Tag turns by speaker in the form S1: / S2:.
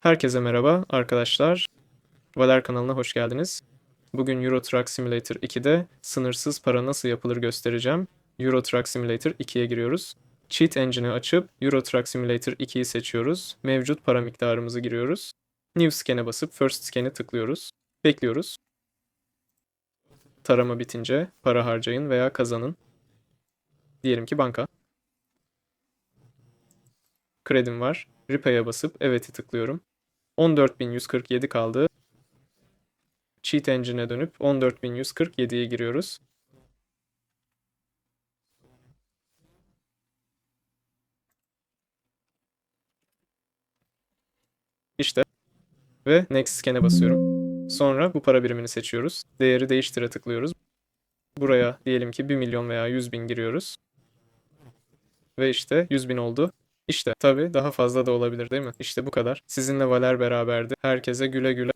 S1: Herkese merhaba arkadaşlar. Valer kanalına hoş geldiniz. Bugün Euro Truck Simulator 2'de sınırsız para nasıl yapılır göstereceğim. Euro Truck Simulator 2'ye giriyoruz. Cheat Engine'i açıp Euro Truck Simulator 2'yi seçiyoruz. Mevcut para miktarımızı giriyoruz. New Scan'e basıp First Scan'i tıklıyoruz. Bekliyoruz. Tarama bitince para harcayın veya kazanın. Diyelim ki banka. Kredim var. Repay'e basıp evet'i tıklıyorum. 14.147 kaldı. Cheat Engine'e dönüp 14.147'yi giriyoruz. İşte. Ve Next Scan'e basıyorum. Sonra bu para birimini seçiyoruz. Değeri değiştire tıklıyoruz. Buraya diyelim ki 1 milyon veya 100 bin giriyoruz. Ve işte 100 bin oldu. İşte tabii daha fazla da olabilir değil mi? İşte bu kadar. Sizinle Valer beraberdi. Herkese güle güle.